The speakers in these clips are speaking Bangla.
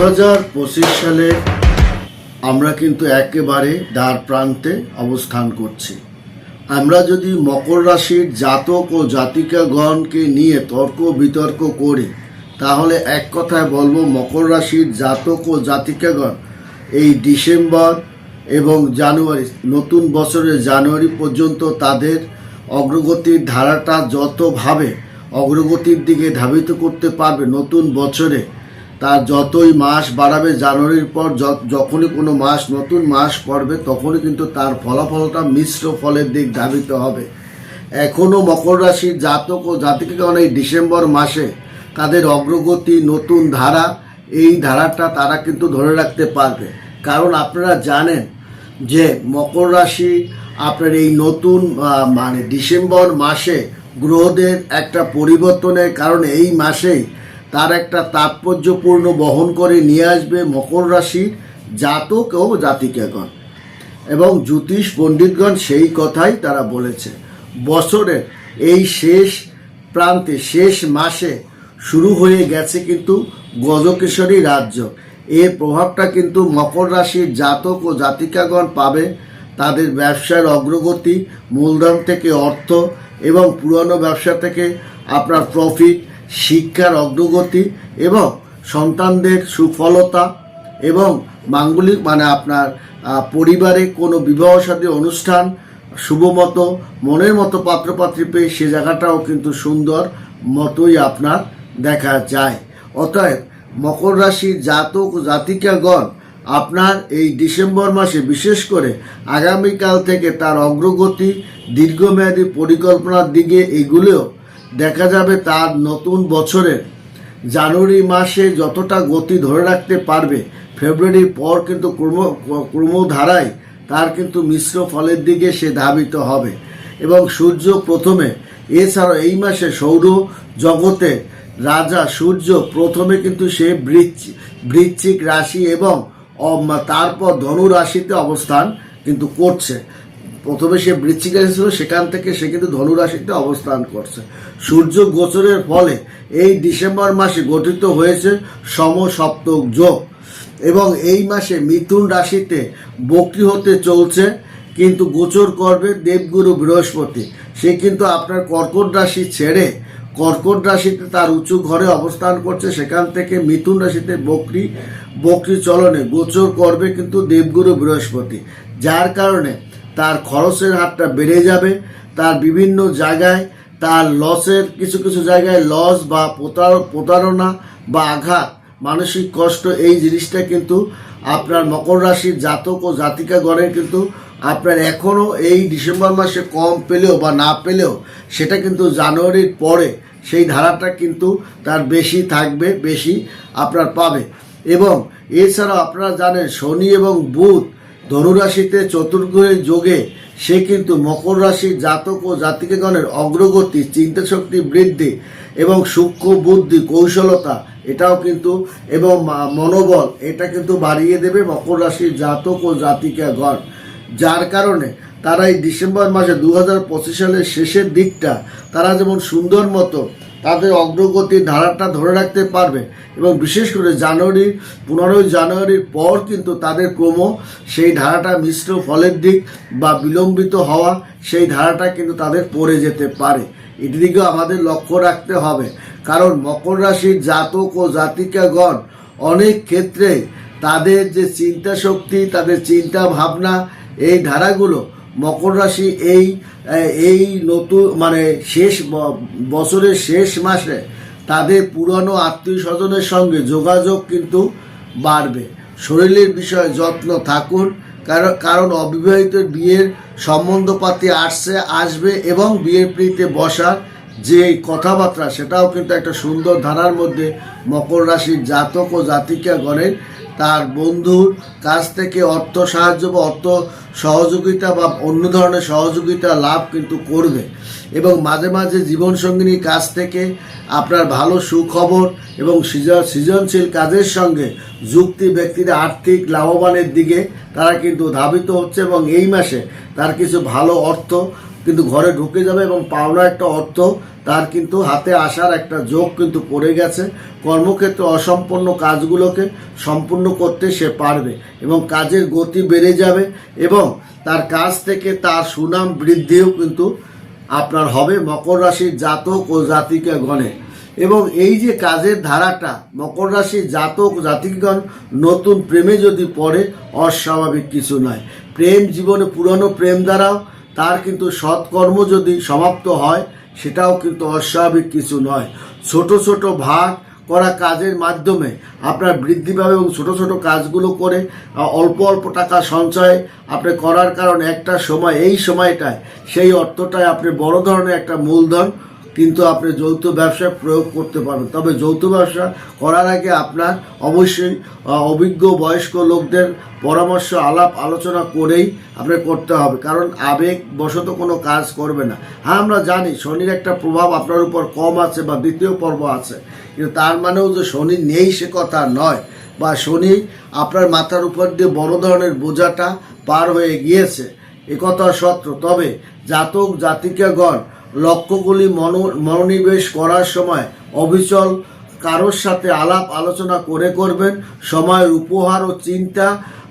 পঁচিশ সালে আমরা কিন্তু একেবারে দ্বার প্রান্তে অবস্থান করছি। আমরা যদি মকর রাশির জাতক ও জাতিকাগণকে নিয়ে তর্ক বিতর্ক করি, তাহলে এক কথায় বলব মকর রাশির জাতক ও জাতিকাগণ এই ডিসেম্বর এবং জানুয়ারি, নতুন বছরের জানুয়ারি পর্যন্ত তাদের অগ্রগতির ধারাটা যতভাবে অগ্রগতির দিকে ধাবিত করতে পারবে নতুন বছরে তার যতই মাস বাড়াবে জানুয়ারির পর যখনই কোনো মাস নতুন মাস পড়বে, তখনই কিন্তু তার ফলাফলটা মিশ্র ফলের দিক ধাবিত হবে। এখনও মকর রাশির জাতক ও জাতিকাগণ এই ডিসেম্বর মাসে তাদের অগ্রগতি, নতুন ধারা, এই ধারাটা তারা কিন্তু ধরে রাখতে পারবে। কারণ আপনারা জানেন যে মকর রাশি আপনার এই নতুন মানে ডিসেম্বর মাসে গ্রহদের একটা পরিবর্তনের কারণে এই মাসেই তার একটা তাৎপর্যপূর্ণ বহন করে নিয়ে আসবে মকর রাশির জাতক ও জাতিকাগণ। এবং জ্যোতিষ পণ্ডিতগণ সেই কথাই তারা বলেছে। বছরের এই শেষ প্রান্তে, শেষ মাসে শুরু হয়ে গেছে কিন্তু গজকেশরী রাজ্য। এর প্রভাবটা কিন্তু মকর রাশির জাতক ও জাতিকাগণ পাবে তাদের ব্যবসার অগ্রগতি, মূলধন থেকে অর্থ এবং পুরনো ব্যবসা থেকে আপনার প্রফিট শিক্ষার অগ্রগতি এবং সন্তানদের সুফলতা এবং মাঙ্গলিক মানে আপনার পরিবারে কোনো বিবাহ সাথী অনুষ্ঠান শুভমতো মনের মতো পাত্রপাত্রী পেয়ে সে জায়গাটাও কিন্তু সুন্দর মতোই আপনার দেখা যায়। অতএব মকর রাশির জাতক জাতিকাগণ আপনার এই ডিসেম্বর মাসে বিশেষ করে আগামীকাল থেকে তার অগ্রগতি, দীর্ঘমেয়াদী পরিকল্পনার দিকে এগুলোও দেখা যাবে তার নতুন বছরের জানুয়ারি মাসে যতটা গতি ধরে রাখতে পারবে, ফেব্রুয়ারির পর কিন্তু ক্রম, ক্রমধারায় তার কিন্তু মিশ্র ফলের দিকে সে ধাবিত হবে। এবং সূর্য প্রথমে, এছাড়াও এই মাসে সৌর জগতে রাজা সূর্য প্রথমে কিন্তু সে বৃশ্চি- বৃশ্চিক রাশি এবং তারপর ধনু রাশিতে অবস্থান কিন্তু করছে। প্রথমে সে বৃশ্চিক রাশি ছিল, সেখান থেকে সে কিন্তু ধনু রাশিতে অবস্থান করছে। সূর্য গোচরের ফলে এই ডিসেম্বর মাসে গঠিত হয়েছে সমসপ্তক যোগ এবং এই মাসে মিথুন রাশিতে বক্রি হতে চলছে, কিন্তু গোচর করবে দেবগুরু বৃহস্পতি। সে কিন্তু আপনার কর্কট রাশি ছেড়ে কর্কট রাশিতে তার উঁচু ঘরে অবস্থান করছে, সেখান থেকে মিথুন রাশিতে বকরি বকরি চলনে গোচর করবে কিন্তু দেবগুরু বৃহস্পতি। যার কারণে তার খরচের হারটা বেড়ে যাবে, তার বিভিন্ন জায়গায় তার লসের কিছু কিছু জায়গায় লস বা প্রতার- প্রতারণা বা আঘাত, মানসিক কষ্ট, এই জিনিসটা কিন্তু আপনার মকর রাশির জাতক ও জাতিকা জাতিকাগণের কিন্তু আপনার এখনও এই ডিসেম্বর মাসে কম পেলেও বা না পেলেও সেটা কিন্তু জানুয়ারির পরে সেই ধারাটা কিন্তু তার বেশি থাকবে, বেশি আপনার পাবে। এবং এছাড়াও আপনারা জানেন শনি এবং বুধ ধনুরাশিতে চতুর্গ্রহের যোগে, সে কিন্তু মকর রাশির জাতক ও জাতিকাগণের অগ্রগতি, চিন্তাশক্তি বৃদ্ধি এবং সূক্ষ্ম বুদ্ধি, কৌশলতা, এটাও কিন্তু, এবং মনোবল, এটা কিন্তু বাড়িয়ে দেবে মকর রাশির জাতক ও জাতিকাগণ। যার কারণে তারা এই ডিসেম্বর মাসে দু হাজার পঁচিশ সালের শেষের দিকটা, তারা যেমন সুন্দর মতো তাদের অগ্রগতির ধারাটা ধরে রাখতে পারবে। এবং বিশেষ করে জানুয়ারি, পনেরোই জানুয়ারির পর কিন্তু তাদের ক্রম সেই ধারাটা মিশ্র ফলের দিক বা বিলম্বিত হওয়া সেই ধারাটা কিন্তু তাদের পড়ে যেতে পারে। এদিকেও আমাদের লক্ষ্য রাখতে হবে। কারণ মকর রাশির জাতক ও জাতিকাগণ অনেক ক্ষেত্রে তাদের যে চিন্তা শক্তি তাদের চিন্তা ভাবনা এই ধারাগুলো মকর রাশি এই এই নতুন মানে শেষ বছরের শেষ মাসে তাদের পুরনো আত্মীয় স্বজনের সঙ্গে যোগাযোগ কিন্তু বাড়বে। শরীরের বিষয়ে যত্ন থাকুন কারণ কারণ অবিবাহিত বিয়ের সম্বন্ধপাতি আসছে, আসবে এবং বিয়ের প্রীতে বসার যে কথাবার্তা, সেটাও কিন্তু একটা সুন্দর ধারার মধ্যে মকর রাশির জাতক ও জাতিকাগণের তার বন্ধুর কাছ থেকে অর্থ সাহায্য বা অর্থ সহযোগিতা বা অন্য ধরনের সহযোগিতা লাভ কিন্তু করবে। এবং মাঝে মাঝে জীবনসঙ্গিনীর কাছ থেকে আপনার ভালো সুখবর এবং সৃজনশীল কাজের সঙ্গে যুক্তি ব্যক্তিরা আর্থিক লাভবানের দিকে তারা কিন্তু ধাবিত হচ্ছে এবং এই মাসে তার কিছু ভালো অর্থ কিন্তু ঘরে ঢুকে যাবে এবং পাওনা একটা অর্থ, তার কিন্তু হাতে আসার একটা যোগ কিন্তু পড়ে গেছে। কর্মক্ষেত্রে অসম্পন্ন কাজগুলোকে সম্পূর্ণ করতে সে পারবে এবং কাজের গতি বেড়ে যাবে এবং তার কাজ থেকে তার সুনাম বৃদ্ধিও কিন্তু আপনার হবে মকর রাশির জাতক ও জাতিকা গণে। এবং এই যে কাজের ধারাটা, মকর রাশির জাতক জাতিকগণ নতুন প্রেমে যদি পড়ে, অস্বাভাবিক কিছু নয়। প্রেম জীবনে পুরনো প্রেম দ্বারাও তার কিন্তু সৎকর্ম যদি সমাপ্ত হয়, সেটাও কিন্তু অস্বাভাবিক কিছু নয়। ছোট ছোট ভাগ করা কাজের মাধ্যমে আপনার বৃদ্ধি পাবে এবং ছোটো ছোটো কাজগুলো করে অল্প অল্প টাকা সঞ্চয় আপনি করার কারণে একটা সময়, এই সময়টায় সেই অর্থটায় আপনি বড় ধরনের একটা মূলধন কিন্তু আপনি যৌথ ব্যবসায় প্রয়োগ করতে পারবেন। তবে যৌথ ব্যবসা করার আগে আপনার অবশ্যই অভিজ্ঞ বয়স্ক লোকদের পরামর্শ, আলাপ, আলোচনা করেই আপনি করতে হবে। কারণ আবেগ বশত কোনো কাজ করবে না। হ্যাঁ আমরা জানি শনির একটা প্রভাব আপনার উপর কম আছে বা দ্বিতীয় পর্ব আছে। কিন্তু তার মানেও যে শনি নেই সে কথা নয়। বা শনি আপনার মাথার উপর দিয়ে বড় ধরনের বোঝাটা পার হয়ে গিয়েছে। একথা সত্য। তবে জাতক জাতিকাগণ লক্ষ্যগুলি মনো, মনোনিবেশ করার সময় অবিচল কারোর সাথে আলাপ আলোচনা করে করবেন। সময়ের উপহার ও চিন্তা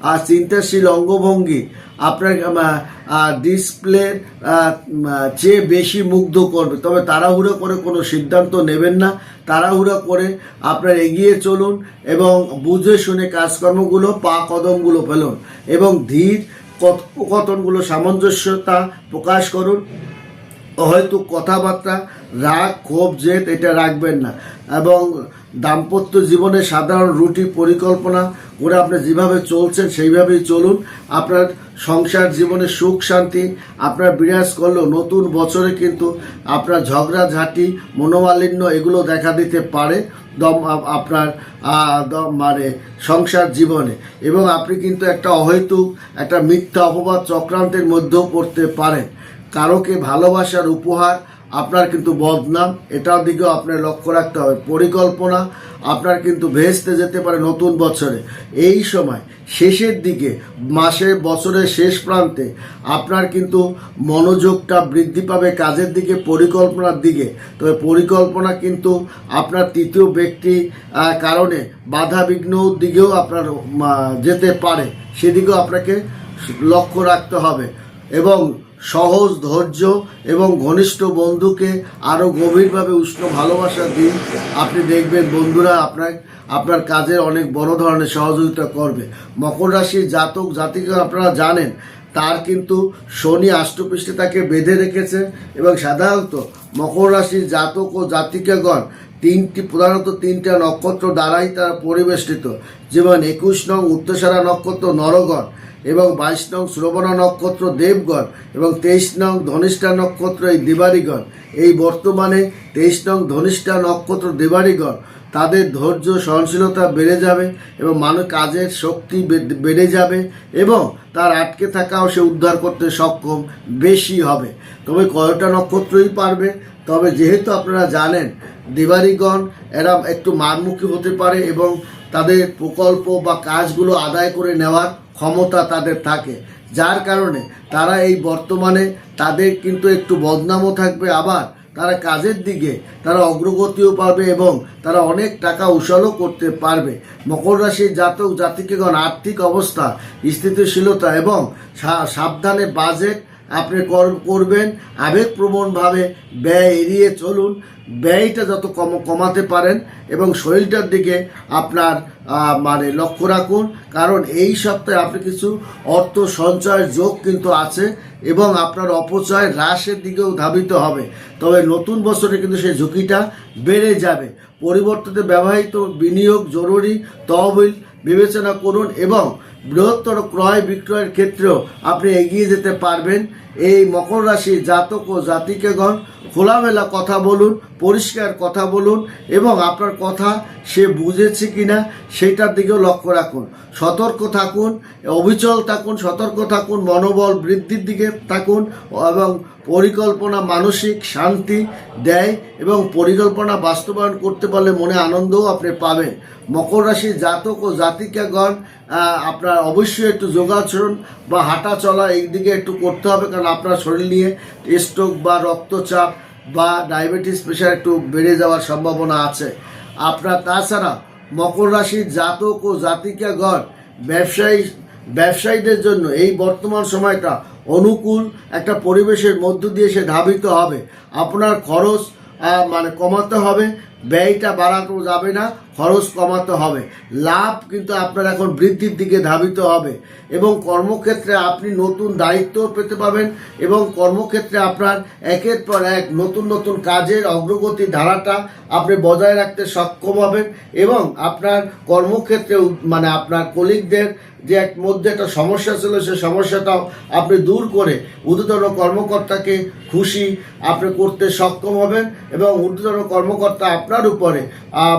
আর চিন্তাশীল অঙ্গভঙ্গি আপনার ডিসপ্লে চেয়ে বেশি মুগ্ধ করবে। তবে তাড়াহুড়ো করে কোনো সিদ্ধান্ত নেবেন না। তাড়াহুড়ো করে আপনার এগিয়ে চলুন এবং বুঝে শুনে কাজকর্মগুলো, পা কদমগুলো ফেলুন এবং ধীর কথোপকথনগুলো সামঞ্জস্যতা প্রকাশ করুন। হয়তো কথাবার্তা, রাগ, ক্ষোভ, জেদ, এটা রাখবেন না। এবং দাম্পত্য জীবনে সাধারণ রুটি পরিকল্পনা করে আপনি যেভাবে চলছেন, সেইভাবেই চলুন। আপনার সংসার জীবনে সুখ, শান্তি আপনার বিরাজ করলেও নতুন বছরে কিন্তু আপনার ঝগড়াঝাঁটি, মনোমালিন্য এগুলো দেখা দিতে পারে দম আপনার দম মানে সংসার জীবনে। এবং আপনি কিন্তু একটা অহেতুক, একটা মিথ্যা অপবাদ চক্রান্তের মধ্যেও পড়তে পারেন। কারোকে ভালোবাসার উপহার, আপনার কিন্তু বদনাম, এটার দিকেও আপনার লক্ষ্য রাখতে হবে। পরিকল্পনা, আপনার কিন্তু ভেস্তে যেতে পারে নতুন বছরে। এই সময়, শেষের দিকে, মাসের বছরের শেষ প্রান্তে, আপনার কিন্তু মনোযোগটা বৃদ্ধি পাবে কাজের দিকে, পরিকল্পনার দিকে। তবে পরিকল্পনা কিন্তু আপনার তৃতীয় ব্যক্তি কারণে বাধা বিঘ্ন দিকেও আপনার যেতে পারে। সেদিকেও আপনাকে লক্ষ্য রাখতে হবে। এবং সহজ, ধৈর্য এবং ঘনিষ্ঠ বন্ধুকে আরও গভীরভাবে উষ্ণ ভালোবাসা দিন। আপনি দেখবেন বন্ধুরা আপনার আপনার কাজের অনেক বড় ধরনের সহযোগিতা করবে। মকর রাশির জাতক, জাতিকে আপনারা জানেন, তার কিন্তু শনি আষ্টপৃষ্ঠে তাকে বেঁধে রেখেছে এবং সাধারণত মকর রাশির জাতক ও জাতিকাগণ তিনটি প্রধানত তিনটা নক্ষত্র দ্বারাই তারা পরিবেষ্টিত। যেমন একুশ নং উত্তসারা নক্ষত্র নরগণ এবং বাইশ নং শ্রবণা নক্ষত্র দেবগণ এবং তেইশ নং ধনিষ্ঠা নক্ষত্র এই দেবারিগণ। এই বর্তমানে তেইশ নং ধনিষ্ঠা নক্ষত্র দেবারিগণ, তাদের ধৈর্য সহনশীলতা বেড়ে যাবে এবং মানুষ কাজের শক্তি বেড়ে যাবে এবং তার আটকে থাকাও সে উদ্ধার করতে সক্ষম বেশি হবে। তবে কয়টা নক্ষত্রই পারবে? তবে যেহেতু আপনারা জানেন দেবারিগণ, এরা একটু মারমুখী হতে পারে এবং তাদের প্রকল্প বা কাজগুলো আদায় করে নেওয়ার ক্ষমতা তাদের থাকে। যার কারণে তারা এই বর্তমানে তাদের কিন্তু একটু বদনামও থাকবে। আবার তারা কাজের দিকে তারা অগ্রগতিও পাবে এবং তারা অনেক টাকা উসলও করতে পারবে। মকর রাশির জাতক জাতিকেগণ আর্থিক অবস্থা, স্থিতিশীলতা এবং সাবধানে বাজেট আপনি কর- করবেন, আবেগপ্রবণভাবে ব্যয় এড়িয়ে চলুন। ব্যয়টা যত কম, কমাতে পারেন এবং শরীরটার দিকে আপনার মানে লক্ষ্য রাখুন। কারণ এই সপ্তাহে আপনি কিছু অর্থ সঞ্চয়ের যোগ কিন্তু আছে এবং আপনার অপচয় হ্রাসের দিকেও ধাবিত হবে। তবে নতুন বছরে কিন্তু সেই ঝুঁকিটা বেড়ে যাবে। পরিবর্তিত ব্যবহৃত বিনিয়োগ জরুরি, তহবিল বিবেচনা করুন এবং বৃহত্তর ক্রয় বিক্রয়ের ক্ষেত্রেও আপনি এগিয়ে যেতে পারবেন। এই মকর রাশি জাতক ও জাতিকেগণ খোলামেলা কথা বলুন, পরিষ্কার কথা বলুন এবং আপনার কথা সে বুঝেছে কিনা সেটার দিকেও লক্ষ্য রাখুন। সতর্ক থাকুন, অবিচল থাকুন, সতর্ক থাকুন, মনোবল বৃদ্ধির দিকে থাকুন এবং পরিকল্পনা মানসিক শান্তি দেয় এবং পরিকল্পনা বাস্তবায়ন করতে পারলে মনে আনন্দও আপনি পাবেন। মকর রাশির জাতক ও জাতিকাগণ আপনার আপনার অবশ্যই একটু যোগাসন বা হাঁটা চলা এই দিকে একটু করতে হবে, কারণ আপনার শরীর নিয়ে স্ট্রোক বা রক্তচাপ বা ডায়াবেটিস প্রেশার একটু বেড়ে যাওয়ার সম্ভাবনা আছে। আপনার তাছাড়া মকর রাশির জাতক ও জাতিকাগণ ব্যবসায়ী, ব্যবসায়ীদের জন্য এই বর্তমান সময়টা অনুকূল একটা পরিবেশের মধ্য দিয়ে সে ধাবিত হবে। আপনার খরচ মানে কমাতে হবে, ব্যয়টা বাড়ানো যাবে না। খরচ কমাতে হবে। লাভ কিন্তু আপনার এখন বৃদ্ধির দিকে ধাবিত হবে এবং কর্মক্ষেত্রে আপনি নতুন দায়িত্ব পেতে পাবেন এবং কর্মক্ষেত্রে আপনার একের পর এক নতুন নতুন কাজের অগ্রগতি ধারাটা আপনি বজায় রাখতে সক্ষম হবেন এবং আপনার কর্মক্ষেত্রে মানে আপনার কলিগদের যে এক মধ্যে একটা সমস্যা ছিল, সে সমস্যাটাও আপনি দূর করে ঊর্ধ্বতন কর্মকর্তাকে খুশি আপনি করতে সক্ষম হবেন এবং ঊর্ধ্বতন কর্মকর্তা আপনার উপরে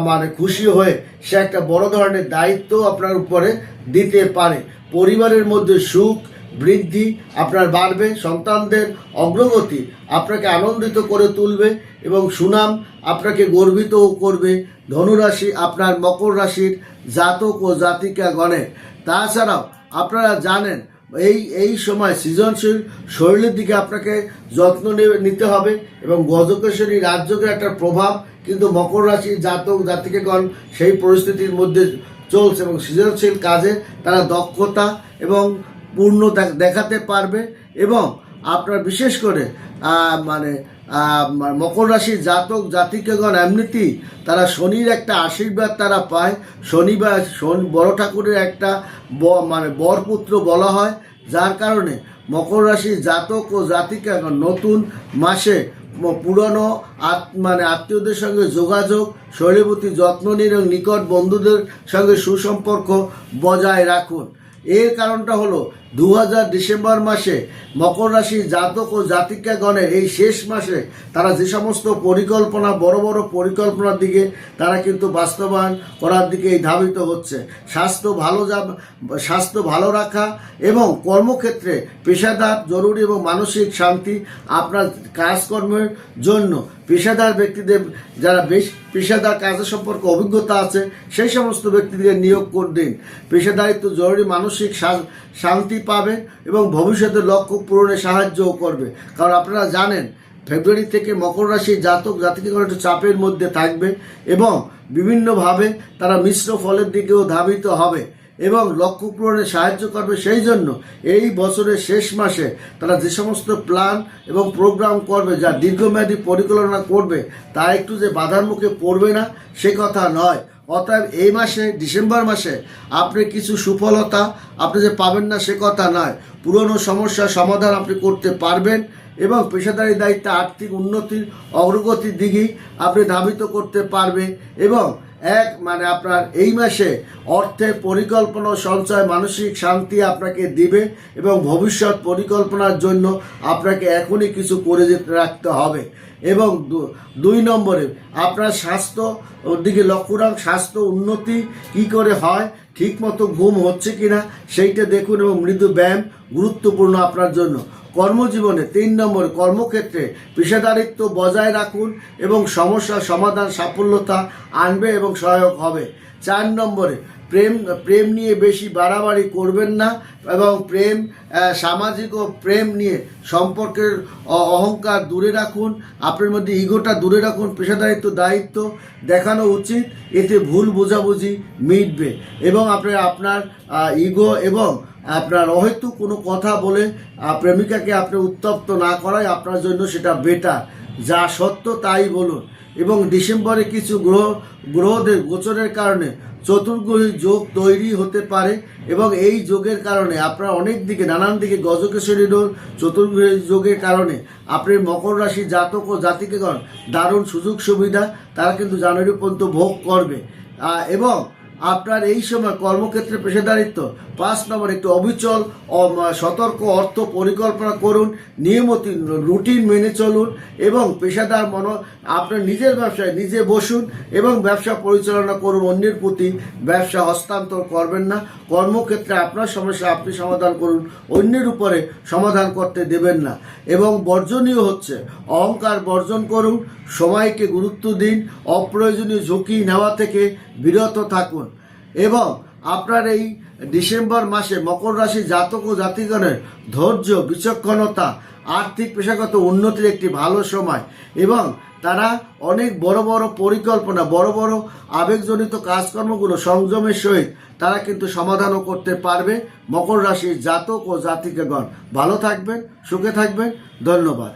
মানে খুশি হয়ে সে একটা বড় ধরনের দায়িত্ব আপনার উপরে দিতে পারে। পরিবারের মধ্যে সুখ বৃদ্ধি আপনার বাড়বে, সন্তানদের অগ্রগতি আপনাকে আনন্দিত করে তুলবে এবং সুনাম আপনাকে গর্বিতও করবে। ধনুরাশি আপনার মকর রাশির জাতক ও জাতিকা গণে তাছাড়াও আপনারা জানেন, এই এই সময় সৃজনশীল শরীরের দিকে আপনাকে যত্ন নিতে হবে এবং গজকেশ্বরী রাজ্যকে একটা প্রভাব কিন্তু মকর রাশির জাতক জাতিকাগণ সেই পরিস্থিতির মধ্যে চলছে এবং সৃজনশীল কাজে তারা দক্ষতা এবং পূর্ণ দেখাতে পারবে এবং আপনার বিশেষ করে মানে মকর রাশির জাতক জাতিকেগণ এমনিতেই তারা শনির একটা আশীর্বাদ তারা পায়। শনিবার শনি বড় ঠাকুরের একটা মানে বরপুত্র বলা হয়। যার কারণে মকর রাশির জাতক ও জাতিকাগণ নতুন মাসে পুরনো মানে আত্মীয়দের সঙ্গে যোগাযোগ শরীরের প্রতি যত্ন নিন এবং নিকট বন্ধুদের সঙ্গে সুসম্পর্ক বজায় রাখুন। এর কারণটা হলো দু হাজার ডিসেম্বর মাসে মকর রাশির জাতক ও জাতিকাগণের এই শেষ মাসে তারা যে সমস্ত পরিকল্পনা, বড় বড় পরিকল্পনার দিকে তারা কিন্তু বাস্তবায়ন করার দিকে এই ধাবিত হচ্ছে। স্বাস্থ্য ভালো যা, স্বাস্থ্য ভালো রাখা এবং কর্মক্ষেত্রে পেশাদার, জরুরি এবং মানসিক শান্তি আপনার কাজকর্মের জন্য পেশাদার ব্যক্তিদের, যারা বেশ পেশাদার কাজের সম্পর্কে অভিজ্ঞতা আছে, সেই সমস্ত ব্যক্তিদের নিয়োগ করে দিন পেশাদারিত্ব জরুরি, মানসিক শান্তি পাবে এবং ভবিষ্যতে লক্ষ্য পূরণে সাহায্যও করবে। কারণ আপনারা জানেন, ফেব্রুয়ারি থেকে মকর রাশির জাতক জাতিকাগণ একটু চাপের মধ্যে থাকবে এবং বিভিন্নভাবে তারা মিশ্র ফলের দিকেও ধাবিত হবে। এবং লক্ষ্য পূরণে সাহায্য করবে সেই জন্য এই বছরের শেষ মাসে তারা যে সমস্ত প্ল্যান এবং প্রোগ্রাম করবে যা দীর্ঘমেয়াদী পরিকল্পনা করবে, তা একটু যে বাধার মুখে পড়বে না, সে কথা নয়। অতএব এই মাসে, ডিসেম্বর মাসে আপনি কিছু সুফলতা আপনি যে পাবেন না, সে কথা নয়। পুরনো সমস্যার সমাধান আপনি করতে পারবেন এবং পেশাদারি দায়িত্বে আর্থিক উন্নতির অগ্রগতির দিকেই আপনি ধাবিত করতে পারবে এবং এক মানে আপনার এই মাসে অর্থের পরিকল্পনা সঞ্চয়, মানসিক শান্তি আপনাকে দিবে এবং ভবিষ্যৎ পরিকল্পনার জন্য আপনাকে এখনই কিছু করে যেতে রাখতে হবে। এবং দুই নম্বরে, আপনার স্বাস্থ্য দিকে লক্ষ্য রাখ, স্বাস্থ্য উন্নতি কি করে হয়, ঠিকমতো ঘুম হচ্ছে কিনা, সেইটা দেখুন এবং মৃদু ব্যায়াম গুরুত্বপূর্ণ আপনার জন্য। কর্মজীবনে তিন নম্বর, কর্মক্ষেত্রে পেশাদারিত্ব বজায় রাখুন এবং সমস্যার সমাধান সাফল্যতা আনবে এবং সহায়ক হবে। চার নম্বরে প্রেম প্রেম নিয়ে বেশি বাড়াবাড়ি করবেন না এবং প্রেম সামাজিক ও প্রেম নিয়ে সম্পর্কের অহংকার দূরে রাখুন, আপনার মধ্যে ইগোটা দূরে রাখুন, পেশাদারিত্ব, দায়িত্ব দেখানো উচিত, এতে ভুল বোঝাবুঝি মিটবে এবং আপনি আপনার ইগো এবং আপনার অহেতুক কোনো কথা বলে প্রেমিকাকে আপনি উত্তপ্ত না করায় আপনার জন্য সেটা বেটার যা সত্য তাই বলুন। এবং ডিসেম্বরে কিছু গ্রহ, গ্রহদের গোচরের কারণে চতুর্গ্রহী যোগ তৈরি হতে পারে এবং এই যোগের কারণে আপনার অনেক দিকে, নানান দিকে গজকেশ্বরী ডোল চতুর্গ্রহী যোগের কারণে আপনি মকর রাশি জাতক ও জাতিকেগণ দারুণ সুযোগ সুবিধা, তারা কিন্তু জানুয়ারি পর্যন্ত ভোগ করবে। এবং আপনার এই সময় কর্মক্ষেত্রে পেশাদারিত্ব। পাঁচ নম্বর, একটু অবিচল সতর্ক, অর্থ পরিকল্পনা করুন, নিয়মিত রুটিন মেনে চলুন এবং পেশাদার মন, আপনার নিজের ব্যবসায় নিজে বসুন এবং ব্যবসা পরিচালনা করুন, অন্যের প্রতি ব্যবসা হস্তান্তর করবেন না। কর্মক্ষেত্রে আপনার সমস্যা আপনি সমাধান করুন, অন্যের উপরে সমাধান করতে দেবেন না। এবং বর্জনীয় হচ্ছে, অহংকার বর্জন করুন, সময়কে গুরুত্ব দিন, অপ্রয়োজনীয় ঝুঁকি নেওয়া থেকে বিরত থাকুন। এবং আপনার এই ডিসেম্বর মাসে মকর রাশি জাতক ও জাতিগণের ধৈর্য, বিচক্ষণতা, আর্থিক পেশাগত উন্নতির একটি ভালো সময়। এবং তারা অনেক বড় বড় পরিকল্পনা, বড় বড় আবেগজনিত কাজকর্মগুলো সংযমের সহিত তারা কিন্তু সমাধানও করতে পারবে মকর রাশির জাতক ও জাতিকাগণ। ভালো থাকবেন, সুখে থাকবেন। ধন্যবাদ।